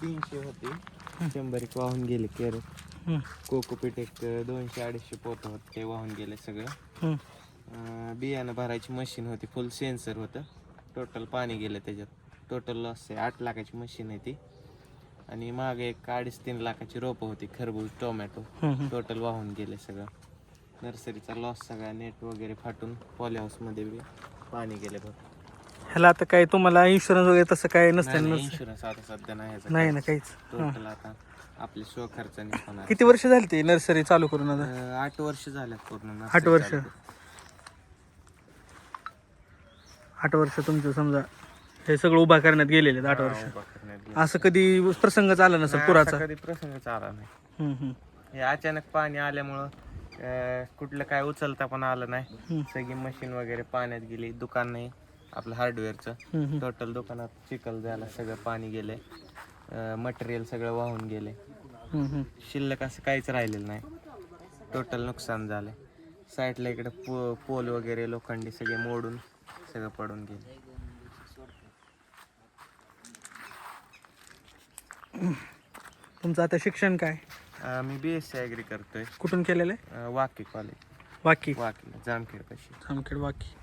तीनशे होते. शंभर एक वाहून गेले कॅरेट कोकोपीट एक दोनशे अडीचशे पोत होते ते वाहून गेले सगळं. बियाणं भरायची मशीन होती फुल सेन्सर होतं. टोटल पाणी गेलं त्याच्यात. टोटल लॉस आहे आठ लाखाची मशीन आहे ती. आणि मागे एक अडीच तीन लाखाची रोपं होती खरबूज टोमॅटो. टोटल वाहून गेले सगळं. नर्सरीचा लॉस सगळा नेट वगैरे फाटून पॉली हाऊसमध्ये बी पाणी गेले बघ. ह्याला आता काय तुम्हाला इन्शुरन्स वगैरे तसं काय नसतं. इन्शुरन्स आता सध्या नाही नाही ना काहीच. हां. टोटल आता आपले स्व खर्चाने होणार. किती वर्ष झाली ती नर्सरी चालू करून आता? अं, आठ वर्ष झाल्यात पूर्ण आठ वर्ष. चालू. आठ वर्ष तुमचं समजा. हे सगळं उभा करण्यात गेलेले आहेत आठ वर्ष उभा करण्यात गेलं. असं कधी प्रसंगच आला नसेल नाही, पुराचा असा कधी प्रसंगच आला नाही हम्म, हम्म. हे अचानक पाणी आल्यामुळं अं, कुठलं काय उचलता पण आलं नाही. सगळी मशीन वगैरे पाण्यात गेली दुकान नाही आपलं हार्डवेअरचं हम्म, हम्म. टोटल दुकानात चिखल झाला सगळं पाणी गेले मटेरियल सगळं वाहून गेले हम्म, हम्म. शिल्लक असं काहीच राहिलेलं नाही टोटल नुकसान झालं साईडला इकडे पो पोल वगैरे लोखंडी सगळे मोडून सगळं पडून गेले तुमचं आता शिक्षण काय? अं, मी बी एस सी ॲग्री करतोय. कुठून केलेलं आहे? अं, वाकी कॉलेज वाकी. वाकी जामखेड कशी जामखेड वाकी.